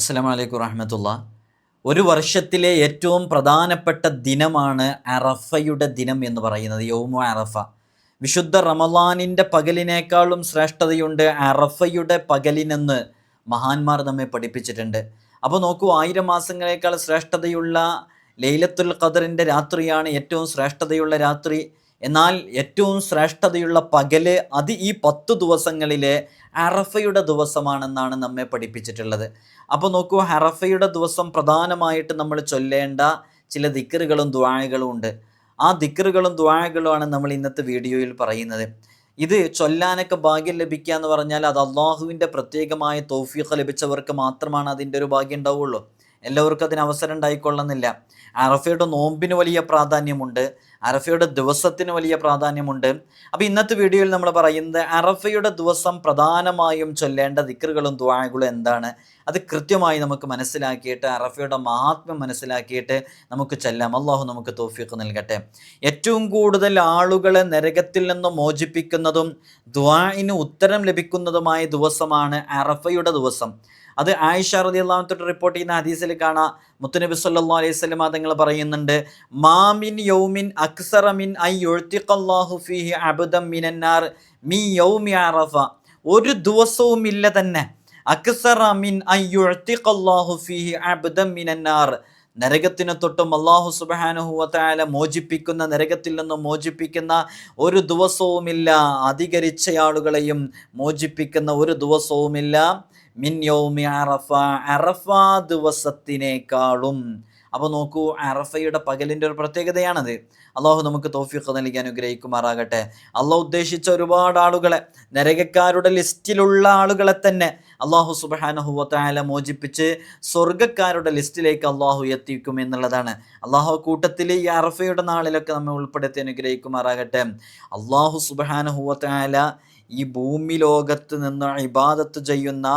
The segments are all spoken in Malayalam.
അസ്സാം റഹമത്തുള്ള ഒരു വർഷത്തിലെ ഏറ്റവും പ്രധാനപ്പെട്ട ദിനമാണ് അറഫയുടെ ദിനം എന്ന് പറയുന്നത് യൗമു അറഫ. വിശുദ്ധ റമലാനിന്റെ പകലിനേക്കാളും ശ്രേഷ്ഠതയുണ്ട് അറഫയുടെ പകലിനെന്ന് മഹാന്മാർ നമ്മെ പഠിപ്പിച്ചിട്ടുണ്ട്. അപ്പോൾ നോക്കൂ ആയിരം മാസങ്ങളേക്കാൾ ശ്രേഷ്ഠതയുള്ള ലൈലത്തുൽ ഖദറിന്റെ രാത്രിയാണ് ഏറ്റവും ശ്രേഷ്ഠതയുള്ള രാത്രി. എന്നാൽ ഏറ്റവും ശ്രേഷ്ഠതയുള്ള പകൽ അത് ഈ പത്ത് ദിവസങ്ങളിലെ അറഫയുടെ ദിവസമാണെന്നാണ് നമ്മെ പഠിപ്പിച്ചിട്ടുള്ളത്. അപ്പോൾ നോക്കൂ ഹറഫയുടെ ദിവസം പ്രധാനമായിട്ട് നമ്മൾ ചൊല്ലേണ്ട ചില ദിക്കറുകളും ദ്വാഴകളും ഉണ്ട്. ആ ദിക്കറുകളും ദ്വാഴകളുമാണ് നമ്മൾ ഇന്നത്തെ വീഡിയോയിൽ പറയുന്നത്. ഇത് ചൊല്ലാനൊക്കെ ഭാഗ്യം ലഭിക്കുക എന്ന് പറഞ്ഞാൽ അത് അള്ളാഹുവിന്റെ പ്രത്യേകമായ തൗഫീഖ് ലഭിച്ചവർക്ക് മാത്രമാണ് അതിന്റെ ഒരു ഭാഗ്യം ഉണ്ടാവുള്ളൂ. എല്ലാവർക്കും അതിന് അവസരം ഉണ്ടായിക്കൊള്ളുന്നില്ല. അറഫയുടെ നോമ്പിന് വലിയ പ്രാധാന്യമുണ്ട്. അറഫയുടെ ദിവസത്തിന് വലിയ പ്രാധാന്യമുണ്ട്. അപ്പോൾ ഇന്നത്തെ വീഡിയോയിൽ നമ്മൾ പറയുന്നത് അറഫയുടെ ദിവസം പ്രധാനമായും ചൊല്ലേണ്ട ദിക്കറുകളും ദ്വാഴകളും എന്താണ്? അത് കൃത്യമായി നമുക്ക് മനസ്സിലാക്കിയിട്ട് അറഫയുടെ മഹാത്മ്യം മനസ്സിലാക്കിയിട്ട് നമുക്ക് ചെല്ലാം. അള്ളാഹു നമുക്ക് തോഫിക്ക് നൽകട്ടെ. ഏറ്റവും കൂടുതൽ ആളുകളെ നരകത്തിൽ നിന്ന് മോചിപ്പിക്കുന്നതും ദ്വാഇന് ഉത്തരം ലഭിക്കുന്നതുമായ ദിവസമാണ് അറഫയുടെ ദിവസം. അത് ആയിഷ റതി അള്ളാഹത്തോട്ട് റിപ്പോർട്ട് ചെയ്യുന്ന ഹദീസിൽ കാണാം. മുത്തുനബി സല്ലാ അലൈഹി സ്വലം തങ്ങൾ പറയുന്നുണ്ട് മാമിൻ യൗമിൻ അക്സറമിൻ ഐ യൊഴുത്തിഖല്ലാഹു ഫീഹി അബുദം മിനന്നാർ മീ യൗമി അറഫ. ഒരു ദിവസവും ഇല്ല തന്നെ അക്സറമിൻ ഐ യൊഴുത്തിഖല്ലാഹു ഫീഹി അബുദം മിനന്നാർ നരകത്തിനെ തൊട്ടും അള്ളാഹു സുബാനുഹുവത്തായാല മോചിപ്പിക്കുന്ന നരകത്തിൽ നിന്നും മോചിപ്പിക്കുന്ന ഒരു ദിവസവുമില്ല. അധികരിച്ച ആളുകളെയും മോചിപ്പിക്കുന്ന ഒരു ദിവസവുമില്ല. മിൻ യൗമി അറഫ അറഫ ദിവസത്തിനേക്കാളും. അപ്പോൾ നോക്കൂ അറഫയുടെ പകലിന്റെ ഒരു പ്രത്യേകതയാണത്. അള്ളാഹു നമുക്ക് തോഫിക്ക് നൽകി അനുഗ്രഹിക്കുമാറാകട്ടെ. അള്ളാഹു ഉദ്ദേശിച്ച ഒരുപാട് ആളുകളെ നരകക്കാരുടെ ലിസ്റ്റിലുള്ള ആളുകളെ തന്നെ അള്ളാഹു സുബാനഹുവത്തായാല മോചിപ്പിച്ച് സ്വർഗക്കാരുടെ ലിസ്റ്റിലേക്ക് അള്ളാഹു എത്തിക്കും എന്നുള്ളതാണ്. അള്ളാഹു കൂട്ടത്തിൽ ഈ അറഫയുടെ നാളിലൊക്കെ നമ്മെ ഉൾപ്പെടുത്തി അനുഗ്രഹിക്കുമാറാകട്ടെ. അള്ളാഹു സുബാനഹുവത്തായാല ഈ ഭൂമി ലോകത്ത് നിന്ന് ഇബാദത്ത് ചെയ്യുന്ന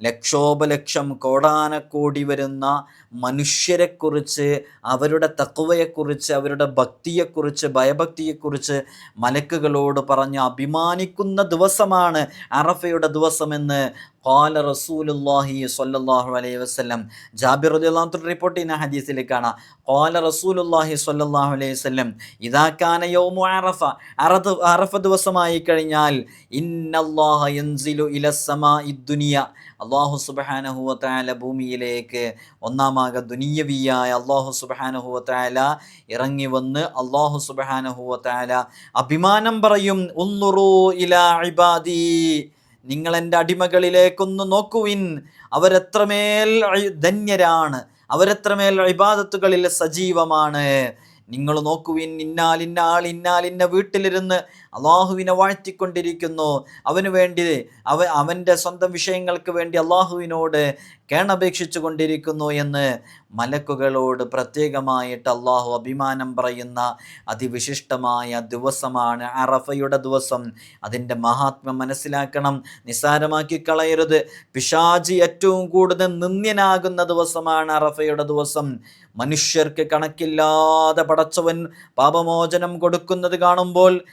ലക്ഷോപലക്ഷം കോടാനക്കോടി വരുന്ന മനുഷ്യരെക്കുറിച്ച് അവരുടെ തക്കുവയെക്കുറിച്ച് അവരുടെ ഭക്തിയെക്കുറിച്ച് ഭയഭക്തിയെക്കുറിച്ച് മലക്കുകളോട് പറഞ്ഞ് അഭിമാനിക്കുന്ന ദിവസമാണ് അറഫയുടെ ദിവസമെന്ന് ഖാല റസൂലുല്ലാഹി സ്വല്ലല്ലാഹു അലൈഹി വസല്ലം ജാബിർ റളിയല്ലാഹു റിപ്പോർട്ട് ചെയ്യുന്ന ഹദീസിൽ കാണാം ഖാല റസൂലുല്ലാഹി സ്വല്ലല്ലാഹു അലൈഹി വസല്ലം ഇദാ കാന യൗമു അറഫ. അറഫ അറഫ ദിവസമായി കഴിഞ്ഞാൽ ഇന്നല്ലാഹ യൻസിലു ഇലസ്സമാഇ ദുനിയ. അള്ളാഹു സുബഹാനഹുവത്തായ ഭൂമിയിലേക്ക് ഒന്നാമാക ദുനിയവിയായ അള്ളാഹു സുബഹാനഹുവത്തായ ഇറങ്ങി വന്ന് അള്ളാഹു സുബഹാനഹുവത്തായ അഭിമാനം പറയും. ഉന്നുറു ഇലാ ഇബാദി. നിങ്ങൾ എന്റെ അടിമകളിലേക്കൊന്ന് നോക്കുവിൻ. അവരെത്രമേൽ ധന്യരാണ്. അവരെത്രമേൽ ഇബാദത്തുകളിൽ സജീവമാണ്. നിങ്ങൾ നോക്കുവിൻ ഇന്നാൽ ഇന്നാൾ ഇന്നാൽ ഇന്ന വീട്ടിലിരുന്ന് അള്ളാഹുവിനെ വാഴ്ത്തിക്കൊണ്ടിരിക്കുന്നു. അവന് വേണ്ടി അവ അവന്റെ സ്വന്തം വിഷയങ്ങൾക്ക് വേണ്ടി അള്ളാഹുവിനോട് കേണപേക്ഷിച്ചു കൊണ്ടിരിക്കുന്നു എന്ന് മലക്കുകളോട് പ്രത്യേകമായിട്ട് അള്ളാഹു അഭിമാനം പറയുന്ന അതിവിശിഷ്ടമായ ദിവസമാണ് അറഫയുടെ ദിവസം. അതിന്റെ മഹാത്മ്യം മനസ്സിലാക്കണം. നിസ്സാരമാക്കി കളയരുത്. പിശാജി ഏറ്റവും കൂടുതൽ നിന്ദ്യനാകുന്ന ദിവസമാണ് അറഫയുടെ ദിവസം. മനുഷ്യർക്ക് കണക്കില്ലാതെ പടച്ചവൻ പാപമോചനം കൊടുക്കുന്നത് കാണുമ്പോൾ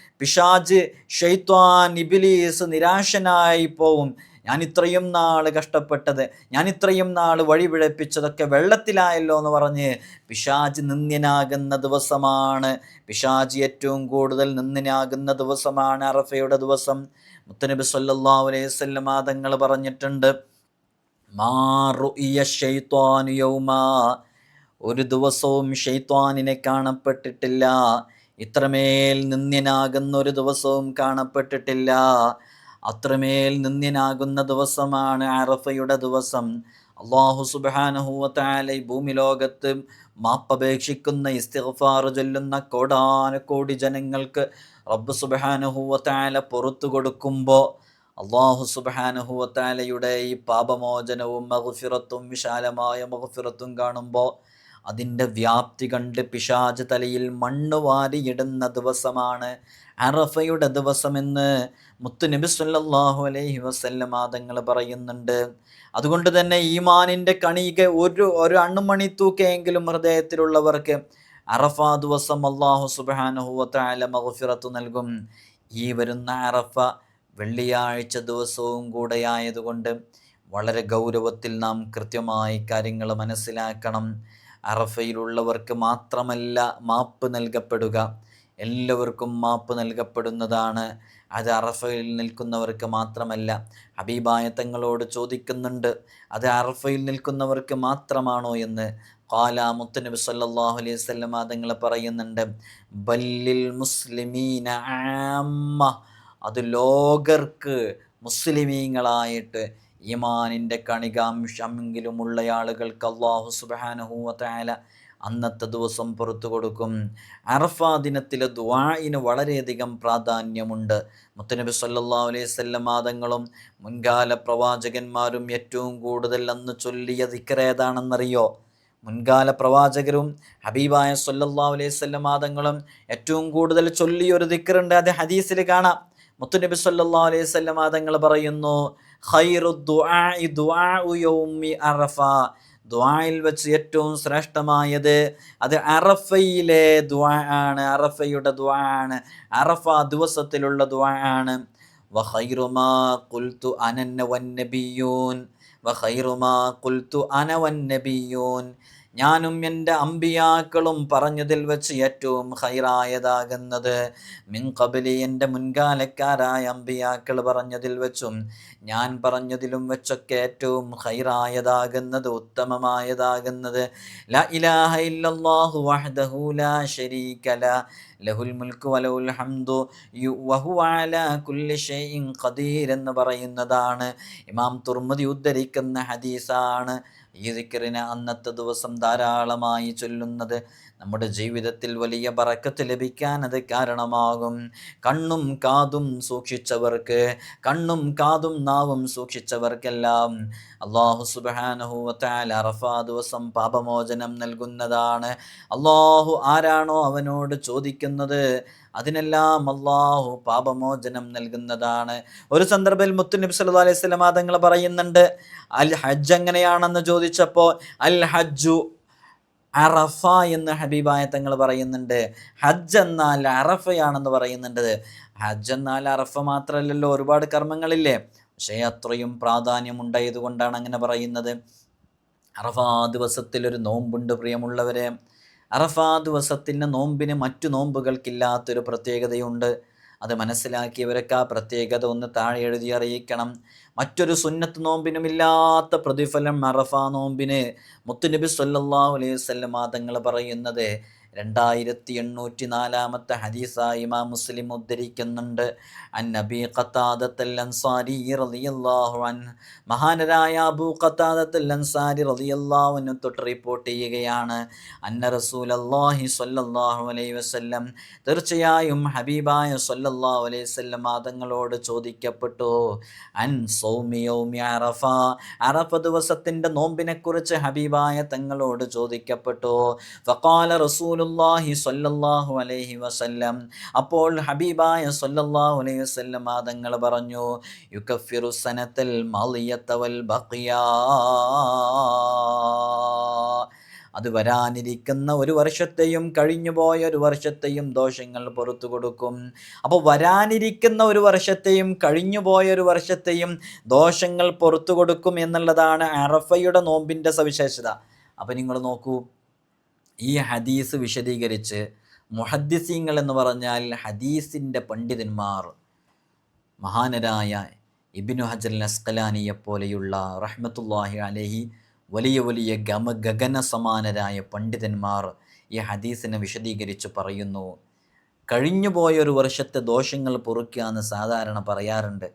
പിശാജ് ഷെയ്ത്വാൻ ഇബിലീസ് നിരാശനായി പോവും. ഞാൻ ഇത്രയും നാൾ കഷ്ടപ്പെട്ടത് ഞാൻ ഇത്രയും നാൾ വഴി വഴിപിഴപ്പിച്ചതൊക്കെ വെള്ളത്തിലായല്ലോ എന്ന് പറഞ്ഞ് പിശാജ് നിന്ദ്യനാകുന്ന ദിവസമാണ്. പിശാജ് ഏറ്റവും കൂടുതൽ നിന്ദ്യനാകുന്ന ദിവസമാണ് അറഫയുടെ ദിവസം. മുത്തനബി സല്ലാ അലൈഹി മാതങ്ങൾ തങ്ങൾ പറഞ്ഞിട്ടുണ്ട് ഒരു ദിവസവും ഷെയ്ത്വാനിനെ കാണപ്പെട്ടിട്ടില്ല. ഇത്രമേൽ നിന്ദ്യനാകുന്ന ഒരു ദിവസവും കാണപ്പെട്ടിട്ടില്ല. അത്രമേൽ നിന്ദ്യനാകുന്ന ദിവസമാണ് അറഫയുടെ ദിവസം. അള്ളാഹു സുബാനഹുവത്തായ ഭൂമി ലോകത്ത് മാപ്പപേക്ഷിക്കുന്ന ഇസ്തിഫാർ ചൊല്ലുന്ന കോടാനക്കോടി ജനങ്ങൾക്ക് റബ്ബ് സുബാനഹുവത്തായ പുറത്തു കൊടുക്കുമ്പോൾ അള്ളാഹു സുബാനഹുവത്താലയുടെ ഈ പാപമോചനവും മഹുഫിറത്തും വിശാലമായ മഹുഫിറത്തും കാണുമ്പോൾ അതിന്റെ വ്യാപ്തി കണ്ട് പിശാജ് തലയിൽ മണ്ണ് വാരിയിടുന്ന ദിവസമാണ് അറഫയുടെ ദിവസമെന്ന് മുത്തുനബി സല്ലാഹു അലൈഹി വസല്ലമ ആദങ്ങൾ പറയുന്നുണ്ട്. അതുകൊണ്ട് തന്നെ ഈമാനിന്റെ കണിക ഒരു ഒരു അണ്ണുമണി തൂക്കെങ്കിലും ഹൃദയത്തിലുള്ളവർക്ക് അറഫ ദിവസം അള്ളാഹു സുബാനുഹുവത്തായ മഹഫിറത്ത് നൽകും. ഈ വരുന്ന അറഫ വെള്ളിയാഴ്ച ദിവസവും കൂടെയായതുകൊണ്ട് വളരെ ഗൗരവത്തിൽ നാം കൃത്യമായി കാര്യങ്ങൾ മനസ്സിലാക്കണം. അറഫയിലുള്ളവർക്ക് മാത്രമല്ല മാപ്പ് നൽകപ്പെടുക. എല്ലാവർക്കും മാപ്പ് നൽകപ്പെടുന്നതാണ്. അത് അറഫയിൽ നിൽക്കുന്നവർക്ക് മാത്രമല്ല. ഹബീബായ ചോദിക്കുന്നുണ്ട് അത് അറഫയിൽ നിൽക്കുന്നവർക്ക് മാത്രമാണോ എന്ന്? കാല മുത്തനബി സല്ലല്ലാഹു അലൈഹി വസല്ലം തങ്ങൾ പറയുന്നുണ്ട് ബല്ലിൽ മുസ്ലിമീന ആമ്മ. അത് ലോകർക്ക് മുസ്ലിമീങ്ങളായിട്ട് ഈമാനിന്റെ കണികാംശമെങ്കിലുമുള്ള ആളുകൾക്ക് അള്ളാഹു സുബാനഹൂവത്തായ അന്നത്തെ ദിവസം പുറത്തു കൊടുക്കും. അറഫ ദിനത്തിലെ ദ്വായിന് വളരെയധികം പ്രാധാന്യമുണ്ട്. മുത്തനബി സല്ലാ അലൈഹി വസല്ലം മാതങ്ങളും മുൻകാല പ്രവാചകന്മാരും ഏറ്റവും കൂടുതൽ അന്ന് ചൊല്ലിയ ദിക്കറേതാണെന്നറിയോ മുൻകാല പ്രവാചകരും ഹബീബായ സല്ലാ അലൈഹി വസല്ലം മാതങ്ങളും ഏറ്റവും കൂടുതൽ ചൊല്ലിയൊരു ദിക്കറുണ്ട് അത് ഹദീസിൽ കാണാം. മുത്തുനബി സല്ലാ അലൈഹി വസല്ലം മാതങ്ങൾ പറയുന്നു അറഫ. ദ്വായിൽ വെച്ച് ഏറ്റവും ശ്രേഷ്ഠമായത് അത് അറഫയിലെ ദ്വാ ആണ് അറഫയുടെ ദ്വാ ആണ് അറഫ ദിവസത്തിലുള്ള ദ്വാ ആണ്. വഖൈറുമാ ഖുൽതു അനന്ന വന്നബിയൂൻ ഞാനും എന്റെ അമ്പിയാക്കളും പറഞ്ഞതിൽ വെച്ച് ഏറ്റവും ഹൈറായതാകുന്നത്. മിൻ കബലി എന്റെ മുൻകാലക്കാരായ അമ്പിയാക്കൾ പറഞ്ഞതിൽ വെച്ചും ഞാൻ പറഞ്ഞതിലും വെച്ചൊക്കെ ഏറ്റവും ഹൈറായതാകുന്നത് ഉത്തമമായതാകുന്നത്. ല ഇലാഹ വഹ്ദഹു ലാ ശരീക ലഹുൽ മുൽക്ക് വലഹുൽ ഹംദു യു വഹു കുല്ലി ഖദീർ എന്ന് പറയുന്നതാണ്. ഇമാം തുർമുദി ഉദ്ധരിക്കുന്ന ഹദീസാണ്. ഈ ദിക്കറിനെ അന്നത്തെ ദിവസം ധാരാളമായി ചൊല്ലുന്നത് നമ്മുടെ ജീവിതത്തിൽ വലിയ പറക്കത്ത് ലഭിക്കാൻ അത് കാരണമാകും. കണ്ണും കാതും സൂക്ഷിച്ചവർക്ക് കണ്ണും കാതും നാവും സൂക്ഷിച്ചവർക്കെല്ലാം അള്ളാഹു സുബാനഹുവത്താൽ അറഫാ ദിവസം പാപമോചനം നൽകുന്നതാണ്. അള്ളാഹു ആരാണോ അവനോട് ചോദിക്കുന്നത്? അതിനെല്ലാം അള്ളാഹു പാപമോചനം നൽകുന്നതാണ്. ഒരു സന്ദർഭത്തിൽ മുത്തുനബി സല്ലു അലൈഹി സ്വലം തങ്ങൾ പറയുന്നുണ്ട് അൽ ഹജ്ജ് എങ്ങനെയാണെന്ന് ചോദിച്ചപ്പോൾ അൽ ഹജ്ജു അറഫ എന്ന് ഹബീബായ തങ്ങൾ പറയുന്നുണ്ട്. ഹജ്ജ് എന്നാൽ അറഫയാണെന്ന് പറയുന്നുണ്ട്. ഹജ്ജ് എന്നാൽ അറഫ മാത്രമല്ലല്ലോ ഒരുപാട് കർമ്മങ്ങളില്ലേ? പക്ഷേ അത്രയും പ്രാധാന്യം ഉണ്ടായതുകൊണ്ടാണ് അങ്ങനെ പറയുന്നത്. അറഫാ ദിവസത്തിൽ ഒരു നോമ്പുണ്ട് പ്രിയമുള്ളവരെ. അറഫാ ദിവസത്തിന്റെ നോമ്പിന് മറ്റു നോമ്പുകൾക്കില്ലാത്തൊരു പ്രത്യേകതയുണ്ട്. അത് മനസ്സിലാക്കിയവരൊക്കെ ആ പ്രത്യേകത ഒന്ന് താഴെ എഴുതി അറിയിക്കണം. മറ്റൊരു സുന്നത്ത് നോമ്പിനുമില്ലാത്ത പ്രതിഫലം അറഫ നോമ്പിന് മുത്തുനബി സല്ലാ അലൈഹി സ്വല്ലം തങ്ങൾ പറയുന്നത് രണ്ടായിരത്തി എണ്ണൂറ്റി നാലാമത്തെ ഹദീസായി ഇമാം മുസ്ലിം ഉദ്ധരിക്കുന്നുണ്ട്. അൻ നബി ഖത്താദത്തൽ അൻസാരി റളിയല്ലാഹു അൻ മഹാനരായ അബൂ ഖത്താദത്തൽ അൻസാരി റളിയല്ലാഹു അൻഹു തൊട്ട് റിപ്പോർട്ട് ചെയ്യുകയാണ്. അന്ന റസൂലല്ലാഹി സ്വല്ലല്ലാഹു അലൈഹി വസല്ലം തീർച്ചയായും ഹബീബായ സ്വല്ലല്ലാഹു അലൈഹി വസല്ലം മാതങ്ങളോട് ചോദിക്കപ്പെട്ടു. അൻ സൗമി യൗമി അറഫ അറഫ ദിവസത്തിന്റെ നോമ്പിനെക്കുറിച്ച് ഹബീബായ തങ്ങളോട് ചോദിക്കപ്പെട്ടു. ഫഖാല റസൂലുള്ളാഹി സല്ലല്ലാഹു അലൈഹി വസല്ലം. അപ്പോൾ ഹബീബായ സല്ലല്ലാഹു അലൈഹി വസല്ലം ആദങ്ങൾ പറഞ്ഞു യുകഫിറു സനത്തൽ മളിയത്ത വൽ ബഖിയാ. അത് വരാനിരിക്കുന്ന ഒരു വർഷത്തെയും കഴിഞ്ഞുപോയ ഒരു വർഷത്തെയും ദോഷങ്ങൾ പുറത്തു കൊടുക്കും. അപ്പോൾ വരാനിരിക്കുന്ന ഒരു വർഷത്തെയും കഴിഞ്ഞുപോയ ഒരു വർഷത്തെയും ദോഷങ്ങൾ പുറത്തു കൊടുക്കും എന്നുള്ളതാണ് അറഫയുടെ നോമ്പിന്റെ സവിശേഷത. അപ്പോൾ നിങ്ങൾ നോക്കൂ ഈ ഹദീസ് വിശദീകരിച്ച് മുഹദ്ദിസീങ്ങൾ എന്ന് പറഞ്ഞാൽ ഹദീസിന്റെ പണ്ഡിതന്മാർ മഹാനരായ ഇബിനു ഹജൽ അസ്കലാനിയെ പോലെയുള്ള റഹ്മത്തുല്ലാഹി അലഹി വലിയ വലിയ ഗമ ഗഗന സമാനരായ പണ്ഡിതന്മാർ ഈ ഹദീസിനെ വിശദീകരിച്ച് പറയുന്നു. കഴിഞ്ഞുപോയ ഒരു വർഷത്തെ ദോഷങ്ങൾ പൊറുക്കുക എന്ന് സാധാരണ പറയാറുണ്ട്.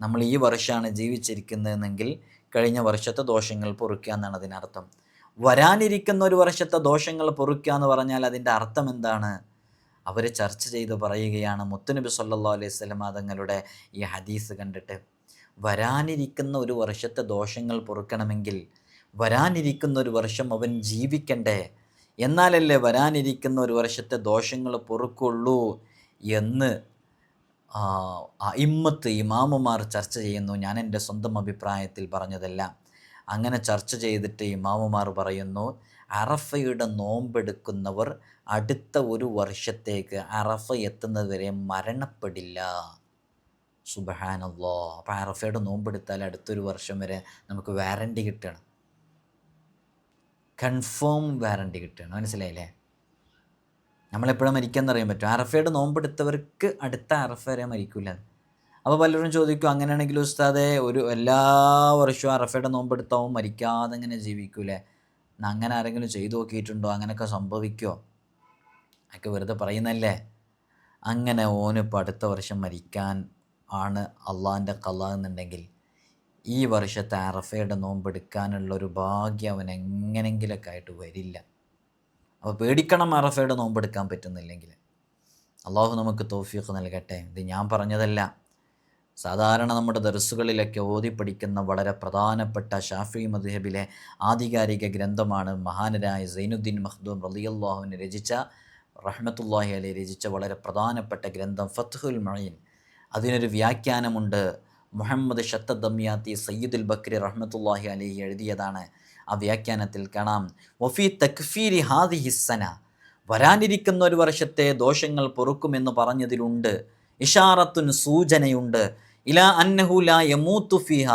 നമ്മൾ ഈ വർഷമാണ് ജീവിച്ചിരിക്കുന്നതെങ്കിൽ കഴിഞ്ഞ വർഷത്തെ ദോഷങ്ങൾ പൊറുക്കുക എന്നാണ് അതിനർത്ഥം. വരാനിരിക്കുന്ന ഒരു വർഷത്തെ ദോഷങ്ങൾ പൊറുക്കുക എന്ന് പറഞ്ഞാൽ അതിന്റെ അർത്ഥം എന്താണ്? അവർ ചർച്ച ചെയ്ത് പറയുകയാണ് മുത്തുനബി സല്ലാ അലൈഹി സ്വലം തങ്ങളുടെ ഈ ഹദീസ് കണ്ടിട്ട്. വരാനിരിക്കുന്ന ഒരു വർഷത്തെ ദോഷങ്ങൾ പൊറുക്കണമെങ്കിൽ വരാനിരിക്കുന്ന ഒരു വർഷം അവൻ ജീവിക്കണ്ടേ? എന്നാലല്ലേ വരാനിരിക്കുന്ന ഒരു വർഷത്തെ ദോഷങ്ങൾ പൊറുക്കുള്ളൂ എന്ന് ഇമ്മത്ത് ഇമാമുമാർ ചർച്ച ചെയ്യുന്നു. ഞാൻ എന്റെ സ്വന്തം അഭിപ്രായത്തിൽ പറഞ്ഞതല്ല. അങ്ങനെ ചർച്ച ചെയ്തിട്ട് ഇമാമുമാർ പറയുന്നു അറഫയുടെ നോമ്പെടുക്കുന്നവർ അടുത്ത ഒരു വർഷത്തേക്ക് അറഫ എത്തുന്നതുവരെ മരണപ്പെടില്ല. സുബഹാനല്ലോ. അപ്പോൾ അറഫയുടെ നോമ്പെടുത്താൽ അടുത്തൊരു വർഷം വരെ നമുക്ക് വാറണ്ടി കിട്ടണം. കൺഫേം വാറണ്ടി കിട്ടണം. മനസ്സിലായില്ലേ? നമ്മളെപ്പോഴും മരിക്കാമെന്ന് അറിയാൻ പറ്റും. അറഫയുടെ നോമ്പെടുത്തവർക്ക് അടുത്ത അറഫ വരെ മരിക്കില്ല അപ്പോൾ പലരും ചോദിക്കും അങ്ങനെയാണെങ്കിൽ ഉസ്താദെ ഒരു എല്ലാ വർഷവും അറഫയുടെ നോമ്പെടുത്താവും മരിക്കാതെ ഇങ്ങനെ ജീവിക്കൂലേ? അങ്ങനെ ആരെങ്കിലും ചെയ്തു നോക്കിയിട്ടുണ്ടോ? അങ്ങനെയൊക്കെ സംഭവിക്കുമോ ഒക്കെ വെറുതെ പറയുന്നല്ലേ? അങ്ങനെ ഓനിപ്പോൾ അടുത്ത വർഷം മരിക്കാൻ ആണ് അള്ളാഹിന്റെ കല എന്നുണ്ടെങ്കിൽ ഈ വർഷത്തെ അറഫയുടെ നോമ്പെടുക്കാനുള്ളൊരു ഭാഗ്യം അവൻ എങ്ങനെങ്കിലൊക്കെ ആയിട്ട് വരില്ല. അപ്പോൾ പേടിക്കണം അറഫയുടെ നോമ്പെടുക്കാൻ പറ്റുന്നില്ലെങ്കിൽ. അള്ളാഹു നമുക്ക് തോഫിയൊക്കെ നൽകട്ടെ. ഇത് ഞാൻ പറഞ്ഞതല്ല. സാധാരണ നമ്മുടെ ദർസുകളിലൊക്കെ ഓതി പഠിക്കുന്ന വളരെ പ്രധാനപ്പെട്ട ഷാഫി മദ്ഹബിലെ ആധികാരിക ഗ്രന്ഥമാണ് മഹാനരായ സൈനുദ്ദീൻ മഖ്ദൂം റലിയല്ലാഹുവിന് രചിച്ച റഹ്മത്തുല്ലാഹി അലി രചിച്ച വളരെ പ്രധാനപ്പെട്ട ഗ്രന്ഥം ഫത്ഹുൽ മഴീൻ അതിനൊരു വ്യാഖ്യാനമുണ്ട്. മുഹമ്മദ് ഷത്തദമ്യാത്തി സയ്യിദുൽ ബക്രി റഹ്മത്തുല്ലാഹി അലൈഹി എഴുതിയതാണ്. ആ വ്യാഖ്യാനത്തിൽ കാണാം. വഫി തക്ഫീരി ഹാദി ഹിസ്സന വരാനിരിക്കുന്ന ഒരു വർഷത്തെ ദോഷങ്ങൾ പൊറുക്കുമെന്ന് പറഞ്ഞതിലുണ്ട്. ഇഷാറത്തുൻ സൂചനയുണ്ട്. ഇല അന്നഹുല യമൂത്തു ഫിഹ.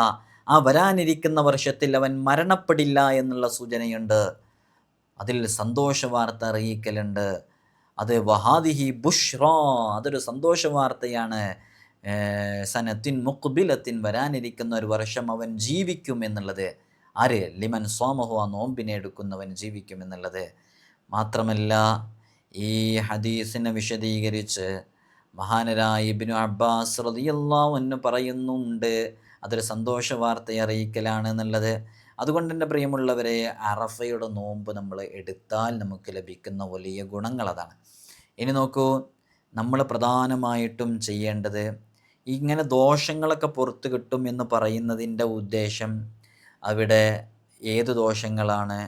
ആ വരാനിരിക്കുന്ന വർഷത്തിൽ അവൻ മരണപ്പെടില്ല എന്നുള്ള സൂചനയുണ്ട്. അതിൽ സന്തോഷ വാർത്ത അറിയിക്കലുണ്ട്. അത് വഹാദിഹി ബുഷ്റോ. അതൊരു സന്തോഷ വാർത്തയാണ് സനത്തിൻ മുക്ബിലത്തിൻ വരാനിരിക്കുന്ന ഒരു വർഷം അവൻ ജീവിക്കും എന്നുള്ളത്. ആര്? ലിമൻ സോമഹു ആ നോമ്പിനെ എടുക്കുന്നവൻ ജീവിക്കും എന്നുള്ളത്. മാത്രമല്ല ഈ ഹദീസിനെ വിശദീകരിച്ച് മഹാനരായ ഇബിനു അബ്ബാസ് റളിയല്ലാഹു എന്ന് പറയുന്നുണ്ട്. അതൊരു സന്തോഷ വാർത്ത അറിയിക്കലാണ് എന്നുള്ളത്. അതുകൊണ്ട് എന്റെ പ്രിയമുള്ളവരെ അറഫയുടെ നോമ്പ് നമ്മൾ എടുത്താൽ നമുക്ക് ലഭിക്കുന്ന വലിയ ഗുണങ്ങൾ അതാണ്. ഇനി നോക്കൂ നമ്മൾ പ്രധാനമായിട്ടും ചെയ്യേണ്ടത് ഇങ്ങനെ ദോഷങ്ങളൊക്കെ പുറത്തു കിട്ടും എന്ന് പറയുന്നതിന്റെ ഉദ്ദേശം അവിടെ ഏത് ദോഷങ്ങളാണ്?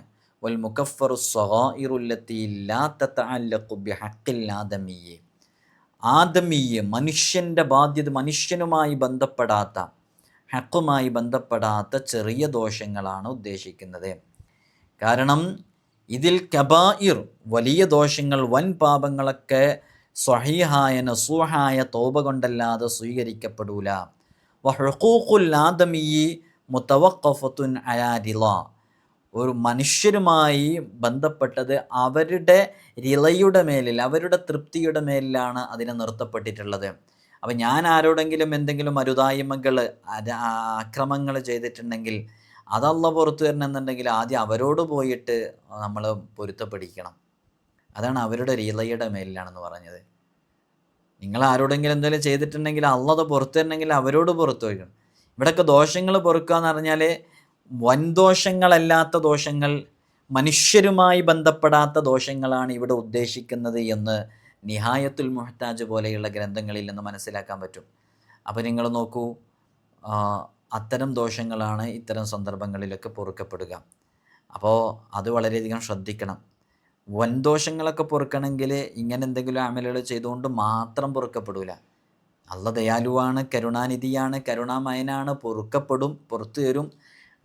വൽ മുക്കഫറു സ്വഹാഇറുല്ലത്തി ഇല്ലാത്ത തഅല്ലഖു ബിഹഖിൽ ആദമിയ്യ ആദമീയ മനുഷ്യന്റെ ബാധ്യത മനുഷ്യനുമായി ബന്ധപ്പെടാത്ത ഹക്കുമായി ബന്ധപ്പെടാത്ത ചെറിയ ദോഷങ്ങളാണ് ഉദ്ദേശിക്കുന്നത്. കാരണം ഇതിൽ കബായിർ വലിയ ദോഷങ്ങൾ വൻ പാപങ്ങളൊക്കെ സ്വഹീഹായ നസൂഹായ തോപ കൊണ്ടല്ലാതെ സ്വീകരിക്കപ്പെടൂല. വഹുഖൂഖുൽ ആദമീ മുത്തവഖഫത്തുൻ അലാരിള ഒരു മനുഷ്യരുമായി ബന്ധപ്പെട്ടത് അവരുടെ റിലയുടെ മേലിൽ അവരുടെ തൃപ്തിയുടെ മേലിലാണ് അതിനെ നിർത്തപ്പെട്ടിട്ടുള്ളത്. അപ്പം ഞാൻ ആരോടെങ്കിലും എന്തെങ്കിലും അരുതായ്മകൾ അക്രമങ്ങൾ ചെയ്തിട്ടുണ്ടെങ്കിൽ അതല്ല പുറത്തു വരണമെന്നുണ്ടെങ്കിൽ ആദ്യം അവരോട് പോയിട്ട് നമ്മൾ പൊരുത്തപ്പെടിക്കണം. അതാണ് അവരുടെ റിളയുടെ മേലിലാണെന്ന് പറഞ്ഞത്. നിങ്ങൾ ആരോടെങ്കിലും എന്തെങ്കിലും ചെയ്തിട്ടുണ്ടെങ്കിൽ അള്ളത് പുറത്തു വരണമെങ്കിൽ അവരോട് പുറത്തു വയ്ക്കണം. ഇവിടെയൊക്കെ ദോഷങ്ങൾ പൊറുക്കുക എന്ന് പറഞ്ഞാൽ വൻദോഷങ്ങളല്ലാത്ത ദോഷങ്ങൾ മനുഷ്യരുമായി ബന്ധപ്പെടാത്ത ദോഷങ്ങളാണ് ഇവിടെ ഉദ്ദേശിക്കുന്നത് എന്ന് നിഹായത്തുൽ മുഹ്താജ് പോലെയുള്ള ഗ്രന്ഥങ്ങളിൽ നിന്ന് മനസ്സിലാക്കാൻ പറ്റും. അപ്പോൾ നിങ്ങൾ നോക്കൂ അത്തരം ദോഷങ്ങളാണ് ഇത്തരം സന്ദർഭങ്ങളിലൊക്കെ പൊറുക്കപ്പെടുക. അപ്പോൾ അത് വളരെയധികം ശ്രദ്ധിക്കണം. വൻദോഷങ്ങളൊക്കെ പൊറുക്കണമെങ്കിൽ ഇങ്ങനെ എന്തെങ്കിലും അമലുകൾ ചെയ്തുകൊണ്ട് മാത്രം പൊറുക്കപ്പെടില്ല അല്ല ദയാലുവാണ് കരുണാനിധിയാണ് കരുണാമയനാണ് പൊറുക്കപ്പെടും പുറത്തു തരും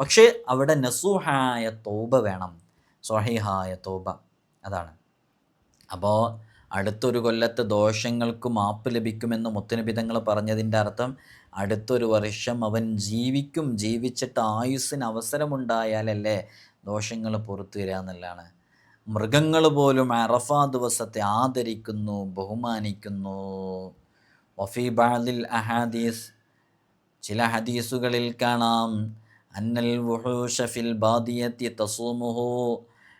പക്ഷേ അവിടെ നസൂഹായ തോബ വേണം. സ്വഹീഹായ തോബ അതാണ്. അപ്പോൾ അടുത്തൊരു കൊല്ലത്തെ ദോഷങ്ങൾക്ക് മാപ്പ് ലഭിക്കുമെന്ന് മുത്തനബിതങ്ങൾ പറഞ്ഞതിന്റെ അർത്ഥം അടുത്തൊരു വർഷം അവൻ ജീവിക്കും ജീവിച്ചിട്ട് ആയുസ്സിന് അവസരമുണ്ടായാലല്ലേ ദോഷങ്ങൾ പുറത്തു വരിക എന്നുള്ളതാണ്. മൃഗങ്ങൾ പോലും അറഫ ദിവസത്തെ ആദരിക്കുന്നു ബഹുമാനിക്കുന്നു. വഫി അഹാദീസ് ചില ഹദീസുകളിൽ കാണാം. أن الوحوش في البادية تصومه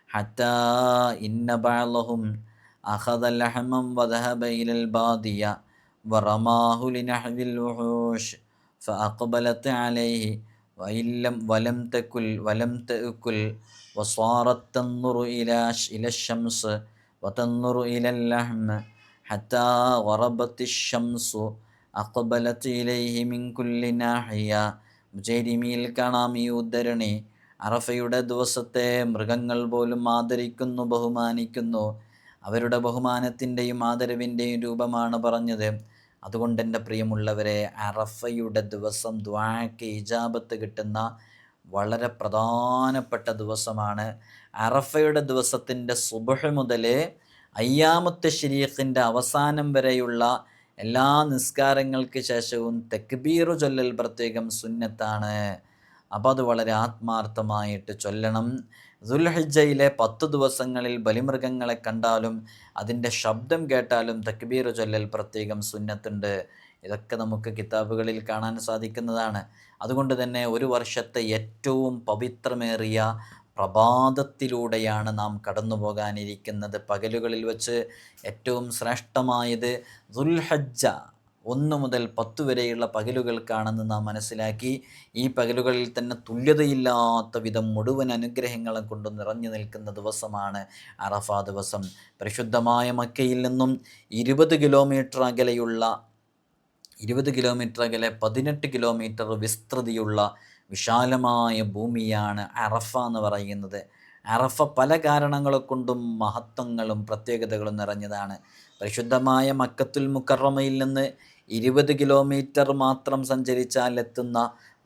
حتى إن بعضهم أخذ لحما وذهب إلى البادية ورماه لنحو الوحوش فأقبلت عليه وإن لم ولم تكل ولم تأكل وصارت تنظر إلى إلى الشمس وتنظر إلى اللحم حتى غربت الشمس أقبلت إليه من كل ناحية മുജൈരിമിയിൽ കാണാം ഈ ഉദ്ധരണി അറഫയുടെ ദിവസത്തെ മൃഗങ്ങൾ പോലും ആദരിക്കുന്നു ബഹുമാനിക്കുന്നു. അവരുടെ ബഹുമാനത്തിന്റെയും ആദരവിന്റെയും രൂപമാണ് പറഞ്ഞത്. അതുകൊണ്ട് എന്റെ പ്രിയമുള്ളവരെ അറഫയുടെ ദിവസം ദ്വാക്ക് ഇജാബത്ത് കിട്ടുന്ന വളരെ പ്രധാനപ്പെട്ട ദിവസമാണ്. അറഫയുടെ ദിവസത്തിന്റെ സുബഹ് മുതൽ അയ്യാമത്തെ ശരീഖിന്റെ അവസാനം വരെയുള്ള എല്ലാ നിസ്കാരങ്ങൾക്ക് ശേഷവും തെക്ബീറു ചൊല്ലൽ പ്രത്യേകം സുന്നത്താണ്. അപ്പോൾ അത് വളരെ ആത്മാർത്ഥമായിട്ട് ചൊല്ലണം. ദുൽഹിജയിലെ പത്ത് ദിവസങ്ങളിൽ ബലിമൃഗങ്ങളെ കണ്ടാലും അതിന്റെ ശബ്ദം കേട്ടാലും തക്ബീർ ചൊല്ലൽ പ്രത്യേകം സുന്നത്തുണ്ട്. ഇതൊക്കെ നമുക്ക് കിതാബുകളിൽ കാണാൻ സാധിക്കുന്നതാണ്. അതുകൊണ്ട് തന്നെ ഒരു വർഷത്തെ ഏറ്റവും പവിത്രമേറിയ പ്രഭാതത്തിലൂടെയാണ് നാം കടന്നു പോകാനിരിക്കുന്നത് പകലുകളിൽ വച്ച് ഏറ്റവും ശ്രേഷ്ഠമായത് ദുൽഹജ്ജ ഒന്ന് മുതൽ പത്ത് വരെയുള്ള പകലുകൾക്കാണെന്ന് നാം മനസ്സിലാക്കി. ഈ പകലുകളിൽ തന്നെ തുല്യതയില്ലാത്ത വിധം മുഴുവൻ അനുഗ്രഹങ്ങളും കൊണ്ട് നിറഞ്ഞു നിൽക്കുന്ന ദിവസമാണ് അറഫ ദിവസം. പരിശുദ്ധമായ മക്കയിൽ നിന്നും ഇരുപത് കിലോമീറ്റർ അകലെയുള്ള ഇരുപത് കിലോമീറ്റർ അകലെ പതിനെട്ട് കിലോമീറ്റർ വിസ്തൃതിയുള്ള വിശാലമായ ഭൂമിയാണ് അറഫ എന്ന് പറയുന്നത്. അറഫ പല കാരണങ്ങളെ കൊണ്ടും മഹത്വങ്ങളും പ്രത്യേകതകളും നിറഞ്ഞതാണ്. പരിശുദ്ധമായ മക്കത്തുൽ മുക്കറമയിൽ നിന്ന് ഇരുപത് കിലോമീറ്റർ മാത്രം സഞ്ചരിച്ചാൽ എത്തുന്ന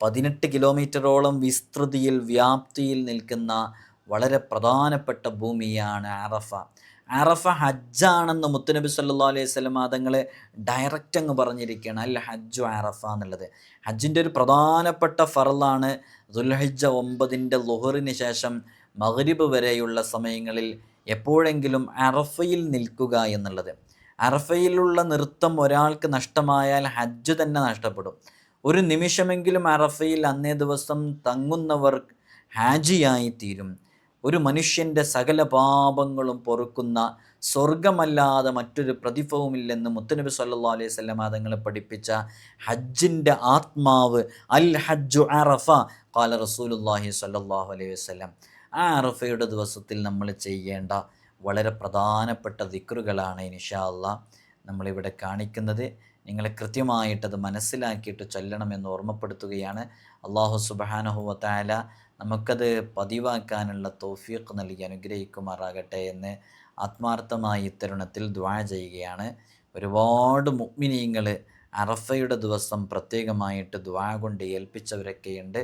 പതിനെട്ട് കിലോമീറ്ററോളം വിസ്തൃതിയിൽ വ്യാപ്തിയിൽ നിൽക്കുന്ന വളരെ പ്രധാനപ്പെട്ട ഭൂമിയാണ് അറഫ. അറഫ ഹജ്ജാണെന്ന് മുത്തുനബി സല്ലാ അലൈഹി സ്വലം തങ്ങൾ ഡയറക്റ്റ് അങ്ങ് പറഞ്ഞിരിക്കുകയാണ്. അല്ല ഹജ്ജു അറഫ എന്നുള്ളത്. ഹജ്ജിന്റെ ഒരു പ്രധാനപ്പെട്ട ഫറലാണ് ദുൽഹജ്ജ ഒമ്പതിന്റെ ലുഹറിന് ശേഷം മഹരിബ് വരെയുള്ള സമയങ്ങളിൽ എപ്പോഴെങ്കിലും അറഫയിൽ നിൽക്കുക എന്നുള്ളത്. അറഫയിലുള്ള നൃത്തം ഒരാൾക്ക് നഷ്ടമായാൽ ഹജ്ജ് തന്നെ നഷ്ടപ്പെടും. ഒരു നിമിഷമെങ്കിലും അറഫയിൽ അന്നേ ദിവസം തങ്ങുന്നവർ ഹാജിയായി തീരും ഒരു മനുഷ്യന്റെ സകല പാപങ്ങളും പൊറുക്കുന്ന സ്വർഗമല്ലാതെ മറ്റൊരു പ്രതിഫവുമില്ലെന്ന് മുത്തനബി സല്ലാ അലൈഹി സ്വലം തങ്ങളെ പഠിപ്പിച്ച ഹജ്ജിന്റെ ആത്മാവ് അൽ ഹജ്ജു അറഫ കാല റസൂലുല്ലാഹി സല്ലാഹു അലൈഹി വസ്ലം ആ അറഫയുടെ ദിവസത്തിൽ നമ്മൾ ചെയ്യേണ്ട വളരെ പ്രധാനപ്പെട്ട ദിക്റുകളാണ് ഇൻഷാ അള്ളാ നമ്മളിവിടെ കാണിക്കുന്നത്. നിങ്ങളെ കൃത്യമായിട്ടത് മനസ്സിലാക്കിയിട്ട് ചൊല്ലണമെന്ന് ഓർമ്മപ്പെടുത്തുകയാണ്. അള്ളാഹു സുബാനഹുവത്തായ നമുക്കത് പതിവാക്കാനുള്ള തോഫീഖ് നൽകി അനുഗ്രഹിക്കുമാറാകട്ടെ എന്ന് ആത്മാർത്ഥമായി ഇത്തരുണത്തിൽ ദ്വാ ചെയ്യുകയാണ്. ഒരുപാട് മുഗ്മിനീങ്ങൾ അറഫയുടെ ദിവസം പ്രത്യേകമായിട്ട് ദ്വാ കൊണ്ട് ഏൽപ്പിച്ചവരൊക്കെയുണ്ട്.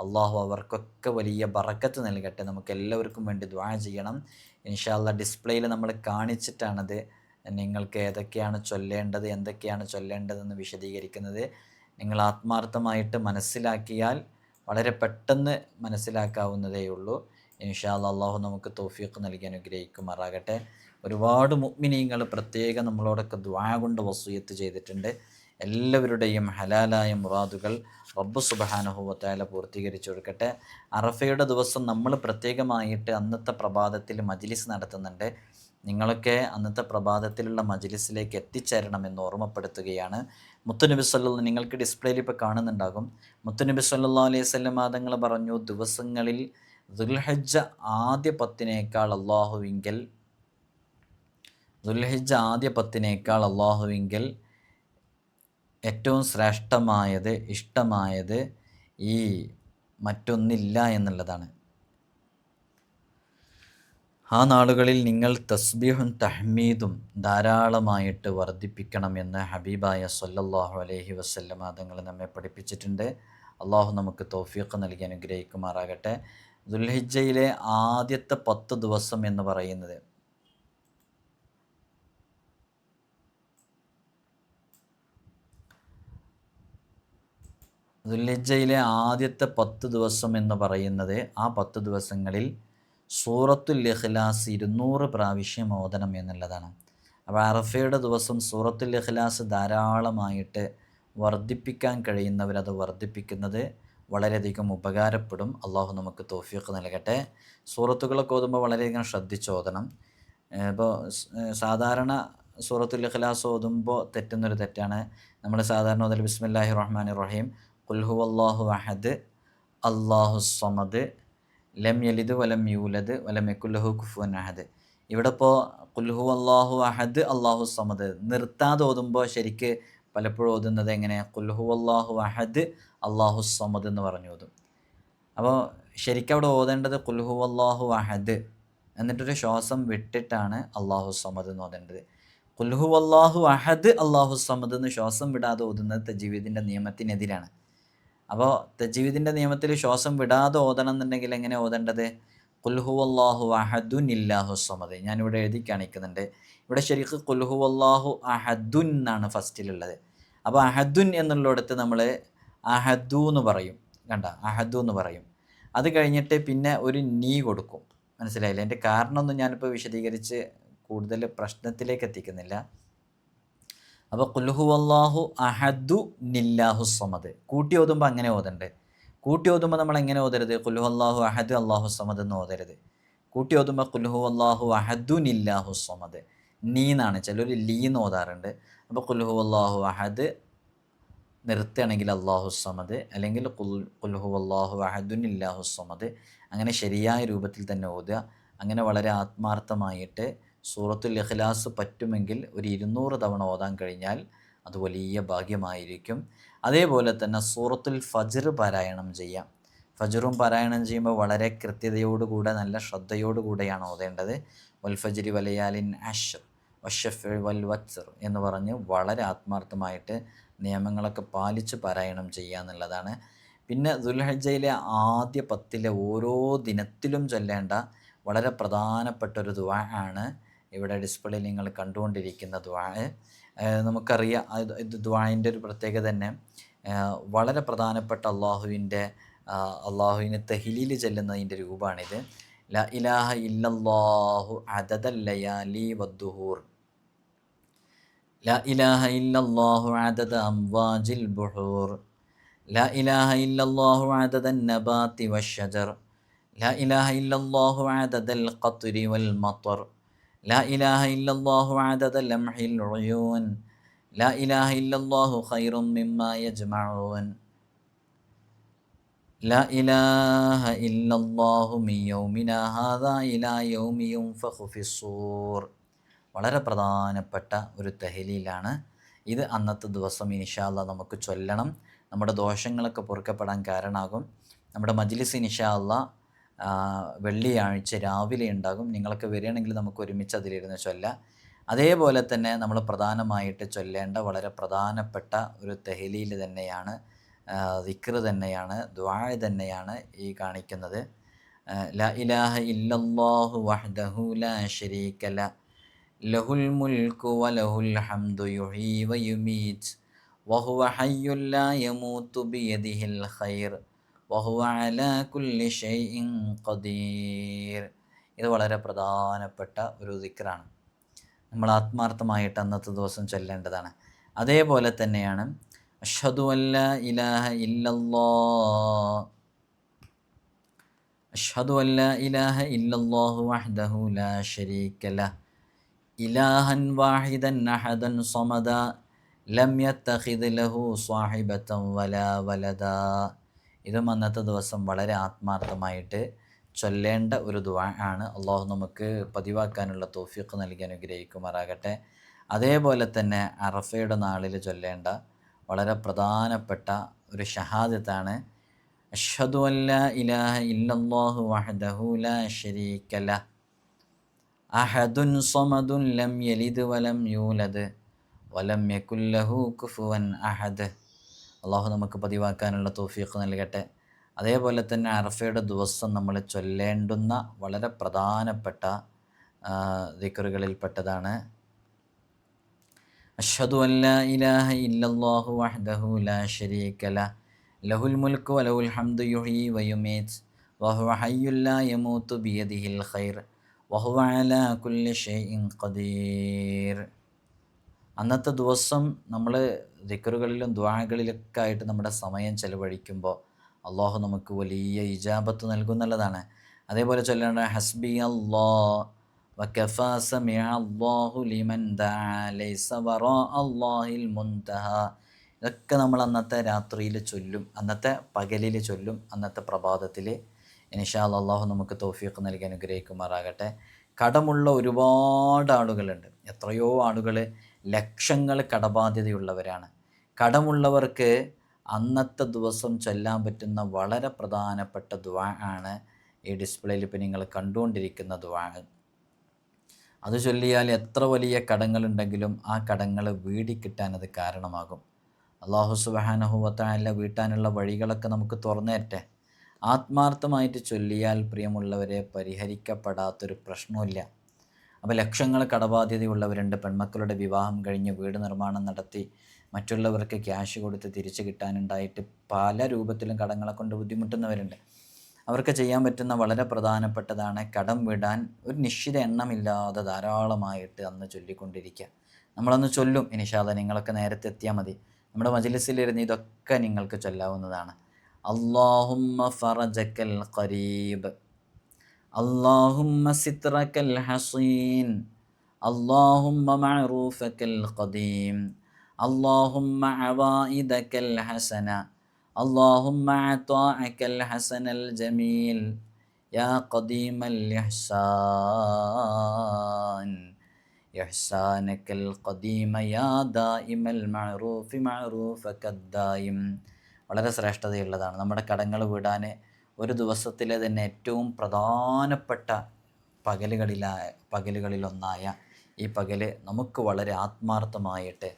അള്ളാഹു അവർക്കൊക്കെ വലിയ ബറക്കത്ത് നൽകട്ടെ. നമുക്ക് എല്ലാവർക്കും വേണ്ടി ദ്വാ ചെയ്യണം. ഇൻഷാല്ല ഡിസ്പ്ലേയിൽ നമ്മൾ കാണിച്ചിട്ടാണത്. നിങ്ങൾക്ക് ഏതൊക്കെയാണ് ചൊല്ലേണ്ടത് എന്തൊക്കെയാണ് ചൊല്ലേണ്ടതെന്ന് വിശദീകരിക്കുന്നത്. നിങ്ങൾ ആത്മാർത്ഥമായിട്ട് മനസ്സിലാക്കിയാൽ വളരെ പെട്ടെന്ന് മനസ്സിലാക്കാവുന്നതേ ഉള്ളൂ. ഇൻഷാല്ല അള്ളാഹു നമുക്ക് തോഫീഖ് നൽകി അനുഗ്രഹിക്കുമാറാകട്ടെ. ഒരുപാട് മുഗ്മിനീങ്ങൾ പ്രത്യേകം നമ്മളോടൊക്കെ ദ്വാ കൊണ്ട് വസൂയത്ത് ചെയ്തിട്ടുണ്ട്. എല്ലാവരുടെയും ഹലാലായ മുറാദുകൾ റബ്ബ് സുബഹാനുഭവത്തായ പൂർത്തീകരിച്ചു കൊടുക്കട്ടെ. അറഫയുടെ ദിവസം നമ്മൾ പ്രത്യേകമായിട്ട് അന്നത്തെ പ്രഭാതത്തിൽ മജിലിസ് നടത്തുന്നുണ്ട്. നിങ്ങളൊക്കെ അന്നത്തെ പ്രഭാതത്തിലുള്ള മജ്ലിസിലേക്ക് എത്തിച്ചേരണമെന്ന് ഓർമ്മപ്പെടുത്തുകയാണ്. മുത്തുനബി സല്ല നിങ്ങൾക്ക് ഡിസ്പ്ലേയിൽ ഇപ്പോൾ കാണുന്നുണ്ടാകും. മുത്തുനബി സല്ലാ അലൈഹി സ്വല്ലം തങ്ങൾ പറഞ്ഞു ദിവസങ്ങളിൽ ദുൽഹജ്ജ ആദ്യ പത്തിനേക്കാൾ അള്ളാഹുവിങ്കൽ ദുൽഹജ്ജ ആദ്യ പത്തിനേക്കാൾ അള്ളാഹുവിങ്കൽ ഏറ്റവും ശ്രേഷ്ഠമായത് ഇഷ്ടമായത് ഈ മറ്റൊന്നില്ല എന്നുള്ളതാണ്. ആ നാളുകളിൽ നിങ്ങൾ തസ്ബീഹും തഹ്മീദും ധാരാളമായിട്ട് വർദ്ധിപ്പിക്കണം എന്ന് ഹബീബായ സല്ലല്ലാഹു അലഹി വസല്ലമ അതുങ്ങൾ നമ്മെ പഠിപ്പിച്ചിട്ടുണ്ട്. അള്ളാഹു നമുക്ക് തോഫീഖ് നൽകി അനുഗ്രഹിക്കുമാറാകട്ടെ. ദുൽഹിജയിലെ ആദ്യത്തെ പത്ത് ദിവസം എന്ന് പറയുന്നത് ദുൽഹിജയിലെ ആദ്യത്തെ പത്ത് ദിവസം എന്ന് പറയുന്നത് ആ പത്ത് ദിവസങ്ങളിൽ സൂറത്തുൽ ഇഖ്ലാസ് ഇരുന്നൂറ് പ്രാവശ്യം ഓതണം എന്നുള്ളതാണ്. അപ്പോൾ അറഫയുടെ ദിവസം സൂറത്തുൽ ഇഖ്ലാസ് ധാരാളമായിട്ട് വർദ്ധിപ്പിക്കാൻ കഴിയുന്നവരത് വർദ്ധിപ്പിക്കുന്നത് വളരെയധികം ഉപകാരപ്പെടും. അള്ളാഹു നമുക്ക് തോഫിയൊക്കെ നൽകട്ടെ. സൂറത്തുകളൊക്കെ ഓതുമ്പോൾ വളരെയധികം ശ്രദ്ധിച്ച് ഓതണം. ഇപ്പോൾ സാധാരണ സൂറത്തുൽ ഇഖ്ലാസ് ഓതുമ്പോൾ തെറ്റുന്നൊരു തെറ്റാണ്. നമ്മൾ സാധാരണ ഓതൽ ബിസ്മില്ലാഹി റഹ്മാൻ റഹീം. കുൽഹു അള്ളാഹു അഹദ് അള്ളാഹു സമദ് ലം യലിദ് വലം യൂലദ് വലം യക്കുല്ലഹു കുഫുവൻ അഹദ്. ഇവിടെ ഇപ്പോൾ കുൽഹു അള്ളാഹു അഹദ് അള്ളാഹു സമദ് നിർത്താതെ ഓതുമ്പോൾ ശരിക്ക് പലപ്പോഴും ഓതുന്നത് എങ്ങനെ? കുൽഹു അള്ളാഹു അഹദ് അള്ളാഹു സമദ് എന്ന് പറഞ്ഞു ഓതും. അപ്പോൾ ശരിക്കും അവിടെ ഓതേണ്ടത് കുൽഹു അള്ളാഹു അഹദ് എന്നിട്ടൊരു ശ്വാസം വിട്ടിട്ടാണ് അള്ളാഹു സമദ് എന്ന് ഓതേണ്ടത്. കുൽഹു അള്ളാഹു അഹദ് അള്ളാഹു സമദ് എന്ന് ശ്വാസം വിടാതെ ഓതുന്നത് ജീവിതത്തിന്റെ നിയമത്തിനെതിരാണ്. അപ്പോൾ തജീവിദിന്റെ നിയമത്തിൽ ശ്വാസം വിടാതെ ഓതണം എന്നുണ്ടെങ്കിൽ എങ്ങനെ ഓതേണ്ടത്? കുൽഹു അള്ളാഹു അഹദുൻ ഇല്ലാഹു സമദ് ഞാനിവിടെ എഴുതി കാണിക്കുന്നുണ്ട്. ഇവിടെ ശരിക്കും കുൽഹു അള്ളാഹു അഹദുൻ എന്നാണ് ഫസ്റ്റിലുള്ളത്. അപ്പോൾ അഹദുൻ എന്നുള്ളിടത്ത് നമ്മൾ അഹദു എന്ന് പറയും. കണ്ട? അഹദു എന്ന് പറയും. അത് കഴിഞ്ഞിട്ട് പിന്നെ ഒരു നീ കൊടുക്കും. മനസ്സിലായില്ലേ? എന്റെ കാരണമൊന്നും ഞാനിപ്പോൾ വിശദീകരിച്ച് കൂടുതൽ പ്രശ്നത്തിലേക്ക് എത്തിക്കുന്നില്ല. അപ്പോൾ കുൽഹു അള്ളാഹു അഹദു നില്ലാഹു സമദ്. കൂട്ടി ഓതുമ്പോൾ അങ്ങനെ ഓതണ്ടേ? കൂട്ടി ഓതുമ്പോൾ നമ്മൾ എങ്ങനെ ഓതരുത്? കുൽഹു അള്ളാഹു അഹദ് അള്ളാഹു സമദ് എന്ന് ഓതരുത്. കൂട്ടി ഓതുമ്പോൾ കുൽഹു അള്ളാഹു അഹദു നില്ലാഹു സമദ്. നീന്നാണ് ചിലർ ലീന്ന് ഓതാറുണ്ട്. അപ്പോൾ കുൽഹു അള്ളാഹു അഹദ് നിർത്തുകയാണെങ്കിൽ അള്ളാഹു സമദ്. അല്ലെങ്കിൽ കുൽ കുൽഹു അള്ളാഹു അഹദുൻ നില്ലാഹു സമദ്. അങ്ങനെ ശരിയായ രൂപത്തിൽ തന്നെ ഓതുക. അങ്ങനെ വളരെ ആത്മാർത്ഥമായിട്ട് സൂറത്തുൽ ഇഖ്ലാസ് പറ്റുമെങ്കിൽ ഒരു ഇരുന്നൂറ് തവണ ഓതാൻ കഴിഞ്ഞാൽ അത് വലിയ ഭാഗ്യമായിരിക്കും. അതേപോലെ തന്നെ സൂറത്തുൽ ഫജർ പാരായണം ചെയ്യാം. ഫജറും പാരായണം ചെയ്യുമ്പോൾ വളരെ കൃത്യതയോടുകൂടെ നല്ല ശ്രദ്ധയോടുകൂടെയാണ് ഓതേണ്ടത്. വൽഫജരി വലയാലിൻ അഷർ വഷഫ് വൽ വത്സർ എന്ന് പറഞ്ഞ് വളരെ ആത്മാർത്ഥമായിട്ട് നിയമങ്ങളൊക്കെ പാലിച്ച് പാരായണം ചെയ്യുക എന്നുള്ളതാണ്. പിന്നെ ദുൽഹജ്ജയിലെ ആദ്യ പത്തിലെ ഓരോ ദിനത്തിലും ചൊല്ലേണ്ട വളരെ പ്രധാനപ്പെട്ട ഒരു ദുവാ ആണ്. ഇവിടെ ഡിസ്പ്ലേയിൽ നിങ്ങൾ കണ്ടുകൊണ്ടിരിക്കുന്ന ദ്വാ നമുക്കറിയാം ഇത് ദ്വായിന്റെ ഒരു പ്രത്യേകത തന്നെ. വളരെ പ്രധാനപ്പെട്ട അള്ളാഹുവിന്റെ അള്ളാഹുവിന് തെഹിലിയിൽ ചെല്ലുന്നതിന്റെ രൂപമാണിത്. ല ഇലാഹ ഇല്ലല്ലാഹു അദദല്ലയാലി വദ്ദുഹൂർ. ല ഇലാഹ ഇല്ലല്ലാഹു അദദ അംവാജിൽ ബുഹൂർ. ല ഇലാഹ ഇല്ലല്ലാഹു അദദ നബാത്തി വഷജർ ല ഇലാഹ ഇല്ലല്ലാഹു അദദൽ ഖത്രി വൽ മത്വർ. لا إله إلا الله عدد لمح العيون لا إله إلا الله خير مما يجمعون لا إله إلا الله من يومنا هذا إلى يوم ينفخ في الصور വളരെ പ്രധാനപ്പെട്ട ഒരു തെഹലീലാണ് ഇത് അന്നത്തെ ദിവസം ഇൻഷാല്ല നമുക്ക് ചൊല്ലണം നമ്മുടെ ദോഷങ്ങളൊക്കെ പൊറുക്കപ്പെടാൻ കാരണമാകും നമ്മുടെ മജ്ലിസ് ഇൻഷാല്ല വെള്ളിയാഴ്ച രാവിലെ ഉണ്ടാകും. നിങ്ങളൊക്കെ വരികയാണെങ്കിൽ നമുക്ക് ഒരുമിച്ച് അതിലിരുന്ന് ചൊല്ലാം. അതേപോലെ തന്നെ നമ്മൾ പ്രധാനമായിട്ട് ചൊല്ലേണ്ട വളരെ പ്രധാനപ്പെട്ട ഒരു തെഹലിയിൽ തന്നെയാണ് ദിക്ർ തന്നെയാണ് ദ്വാഴ തന്നെയാണ് ഈ കാണിക്കുന്നത്. ല ഇലാഹ ഇല്ലല്ലാഹു വഹ്ദഹു ലാ ശരീക ല. ലഹുൽ മുൽക്കു വലഹുൽ ഹംദു യുഹീ വയുമീത് വഹുവ ഹയ്യുൻ ലാ യമൂതു ബിയദിഹിൽ ഖൈർ. വഹുവ അല കുല്ലി ഷൈഇൻ ഖദീർ. ഇത് വളരെ പ്രധാനപ്പെട്ട ഒരു ദിക്റാണ്. നമ്മൾ ആത്മാർത്ഥമായിട്ട് അന്നത്തെ ദിവസം ചൊല്ലേണ്ടതാണ്. അതേപോലെ തന്നെയാണ് അഷ്ഹദു അല്ല ഇലാഹ ഇല്ലല്ലോ അഷ്ഹദു അല്ല ഇലാഹ ഇല്ലല്ലാഹു വഹ്ദഹു ലാ ശരീക ലഹ്. ഇലാഹൻ വാഹിദൻ അഹദൻ സമദ ലം യത്തഖിദ് ലഹു സാഹിബതൻ വലാ വലദ. ഇതും അന്നത്തെ ദിവസം വളരെ ആത്മാർത്ഥമായിട്ട് ചൊല്ലേണ്ട ഒരു ദുആ ആണ്. അള്ളാഹു നമുക്ക് പതിവാക്കാനുള്ള തോഫിക്ക് നൽകി അനുഗ്രഹിക്കുമാറാകട്ടെ. അതേപോലെ തന്നെ അറഫയുടെ നാളിൽ ചൊല്ലേണ്ട വളരെ പ്രധാനപ്പെട്ട ഒരു ഷഹാദത്താണ്. അഷ്ഹദു അല്ല ഇലാഹ ഇല്ലല്ലാഹു വഹദഹു ലാ അഹദുൻ സമദുൻ ലം യലിദ് വലം യൂലദ് വലം യകുല്ലഹു കുഫുവൻ അഹദ്. അള്ളാഹു നമുക്ക് പതിവാക്കാനുള്ള തോഫീഖ് നൽകട്ടെ. അതേപോലെ തന്നെ അറഫയുടെ ദിവസം നമ്മൾ ചൊല്ലേണ്ടുന്ന വളരെ പ്രധാനപ്പെട്ട ദിക്കറുകളിൽപ്പെട്ടതാണ് അഷ്ഹദു അല്ല ഇലാഹ ഇല്ലല്ലാഹു വഹ്ദഹു ലാ ശരീക ലഹ് ലഹുൽ മുൽക്കു വലഹുൽ ഹംദു യുഹി വയുമീത് വഹുവ ഹയ്യുല്ല യമൂത്തു യമൂതു ബിയദിഹിൽ ഖൈർ വഹുവ അലാ കുല്ലി ഷൈഇൻ ഖദീർ. അന്നത്തെ ദിവസം നമ്മൾ ദിക്കറുകളിലും ദ്വാകളിലൊക്കെ ആയിട്ട് നമ്മുടെ സമയം ചെലവഴിക്കുമ്പോൾ അള്ളാഹു നമുക്ക് വലിയ ഇജാബത്ത് നൽകുന്നുള്ളതാണ്. അതേപോലെ ചൊല്ലേണ്ട ഹസ്ബി അള്ളാ ഇതൊക്കെ നമ്മൾ അന്നത്തെ രാത്രിയിൽ ചൊല്ലും അന്നത്തെ പകലിൽ ചൊല്ലും അന്നത്തെ പ്രഭാതത്തിൽ ഇൻഷാ അള്ളാഹു നമുക്ക് തൗഫീഖ് നൽകി അനുഗ്രഹിക്കുമാറാകട്ടെ. കടമുള്ള ഒരുപാട് ആളുകളുണ്ട്. എത്രയോ ആളുകൾ ലക്ഷങ്ങൾ കടബാധ്യതയുള്ളവരാണ്. കടമുള്ളവർക്ക് അന്നത്തെ ദിവസം ചൊല്ലാൻ പറ്റുന്ന വളരെ പ്രധാനപ്പെട്ട ദ്വാ ആണ് ഈ ഡിസ്പ്ലേയിൽ ഇപ്പോൾ നിങ്ങൾ കണ്ടുകൊണ്ടിരിക്കുന്ന ദ്വാ അത് ചൊല്ലിയാൽ എത്ര വലിയ കടങ്ങളുണ്ടെങ്കിലും ആ കടങ്ങൾ വീടിക്കിട്ടാൻ അത് കാരണമാകും. അള്ളാഹു സുബാനഹുവത്തായ വീട്ടാനുള്ള വഴികളൊക്കെ നമുക്ക് തുറന്നേറ്റെ ആത്മാർത്ഥമായിട്ട് ചൊല്ലിയാൽ പ്രിയമുള്ളവരെ പരിഹരിക്കപ്പെടാത്തൊരു പ്രശ്നമില്ല അപ്പോൾ ലക്ഷങ്ങൾ കടബാധ്യതയുള്ളവരുണ്ട്. പെൺമക്കളുടെ വിവാഹം കഴിഞ്ഞ് വീട് നിർമ്മാണം നടത്തി മറ്റുള്ളവർക്ക് ക്യാഷ് കൊടുത്ത് തിരിച്ചു കിട്ടാനുണ്ടായിട്ട് പല രൂപത്തിലും കടങ്ങളെ കൊണ്ട് ബുദ്ധിമുട്ടുന്നവരുണ്ട്. അവർക്ക് ചെയ്യാൻ പറ്റുന്ന വളരെ പ്രധാനപ്പെട്ടതാണ് കടം വിടാൻ ഒരു നിശ്ചിത എണ്ണമില്ലാതെ ധാരാളമായിട്ട് അന്ന് ചൊല്ലിക്കൊണ്ടിരിക്കുക. നമ്മളന്ന് ചൊല്ലും. ഇനിഷാദ നിങ്ങളൊക്കെ നേരത്തെ എത്തിയാൽ മതി. നമ്മുടെ മജിലിസിലിരുന്ന് ഇതൊക്കെ നിങ്ങൾക്ക് ചൊല്ലാവുന്നതാണ്. അള്ളാഹുമ്മ ഫറജക്കൽ ഖരീബ്. اللهم سترك الحصين اللهم معروفك القديم اللهم عوائدك الحسنة اللهم عطاءك الحسن الجميل يا قديم الإحسان إحسانك القديم يا دائم المعروف معروفك الدائم വളരെ ശ്രേഷ്ഠതയുള്ളതാണ് നമ്മുടെ കടങ്ങൾ വിടാൻ ഒരു ദിവസത്തിലെ തന്നെ ഏറ്റവും പ്രധാനപ്പെട്ട പകലുകളിലായ പകലുകളിലൊന്നായ ഈ പകൽ നമുക്ക് വളരെ ആത്മാർത്ഥമായിട്ട്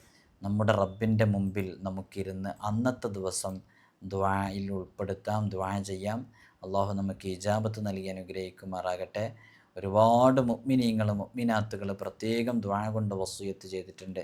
നമ്മുടെ റബ്ബിന്റെ മുമ്പിൽ നമുക്കിരുന്ന് അന്നത്തെ ദിവസം ദ്വായിൽ ഉൾപ്പെടുത്താം ദ്വാ ചെയ്യാം. അള്ളാഹു നമുക്ക് ഇജാബത്ത് നൽകി അനുഗ്രഹിക്കുമാറാകട്ടെ. ഒരുപാട് മുഗ്മിനീങ്ങൾ മുഗ്മിനാത്തുകൾ പ്രത്യേകം ദ്വാ കൊണ്ട് വസൂയത്ത് ചെയ്തിട്ടുണ്ട്.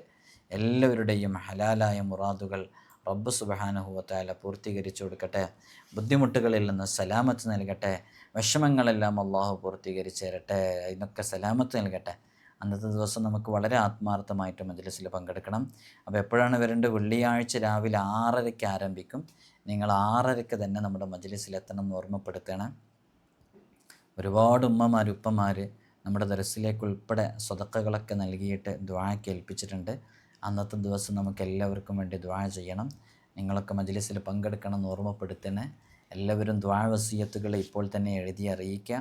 എല്ലാവരുടെയും ഹലാലായ മുറാദുകൾ റബ്ബ് സുബഹാനഹുവത്താല പൂർത്തീകരിച്ചു കൊടുക്കട്ടെ. ബുദ്ധിമുട്ടുകളിൽ നിന്ന് സലാമത്ത് നൽകട്ടെ. വിഷമങ്ങളെല്ലാം അള്ളാഹു പൂർത്തീകരിച്ച് തരട്ടെ. അതിനൊക്കെ സലാമത്ത് നൽകട്ടെ. അന്നത്തെ ദിവസം നമുക്ക് വളരെ ആത്മാർത്ഥമായിട്ട് മജ്ലിസിൽ പങ്കെടുക്കണം. അപ്പോൾ എപ്പോഴാണ് വരേണ്ടത്? വെള്ളിയാഴ്ച രാവിലെ ആറരയ്ക്ക് ആരംഭിക്കും. നിങ്ങൾ ആറരയ്ക്ക് തന്നെ നമ്മുടെ മജ്ലിസിലെത്തണം എന്ന് ഓർമ്മപ്പെടുത്തണം. ഒരുപാട് ഉമ്മമാർ ഉപ്പമാർ നമ്മുടെ ദരസിലേക്ക് ഉൾപ്പെടെ സ്വതക്കകളൊക്കെ നൽകിയിട്ട് ദ്വാഴയ്ക്ക് ഏൽപ്പിച്ചിട്ടുണ്ട് അന്നത്തെ ദിവസം നമുക്ക് എല്ലാവർക്കും വേണ്ടി ദ്വാ ചെയ്യണം. നിങ്ങളൊക്കെ മജ്ലിസിൽ പങ്കെടുക്കണം എന്ന് ഓർമ്മപ്പെടുത്തണേ. എല്ലാവരും ദ്വാ വസീയത്തുകൾ ഇപ്പോൾ തന്നെ എഴുതി അറിയിക്കുക.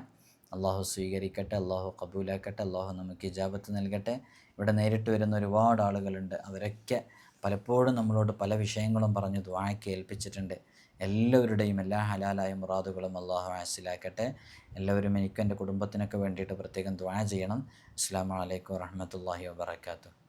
അള്ളാഹു സ്വീകരിക്കട്ടെ അള്ളാഹു കബൂലാക്കട്ടെ അള്ളാഹു നമുക്ക് ഇജാബത്ത് നൽകട്ടെ. ഇവിടെ നേരിട്ട് വരുന്ന ഒരുപാട് ആളുകളുണ്ട്. അവരൊക്കെ പലപ്പോഴും നമ്മളോട് പല വിഷയങ്ങളും പറഞ്ഞ് ദ്വായ്ക്ക് ഏൽപ്പിച്ചിട്ടുണ്ട് എല്ലാവരുടെയും എല്ലാ ഹലാലായ മുറാദുകളും അള്ളാഹു ആസിലാക്കട്ടെ എല്ലാവരും എനിക്കും എന്റെ കുടുംബത്തിനൊക്കെ വേണ്ടിയിട്ട് പ്രത്യേകം ദ്വാ ചെയ്യണം. അസ്സാം വലൈക്കും വാഹമത്തല്ലാഹി വാബർക്കാത്തു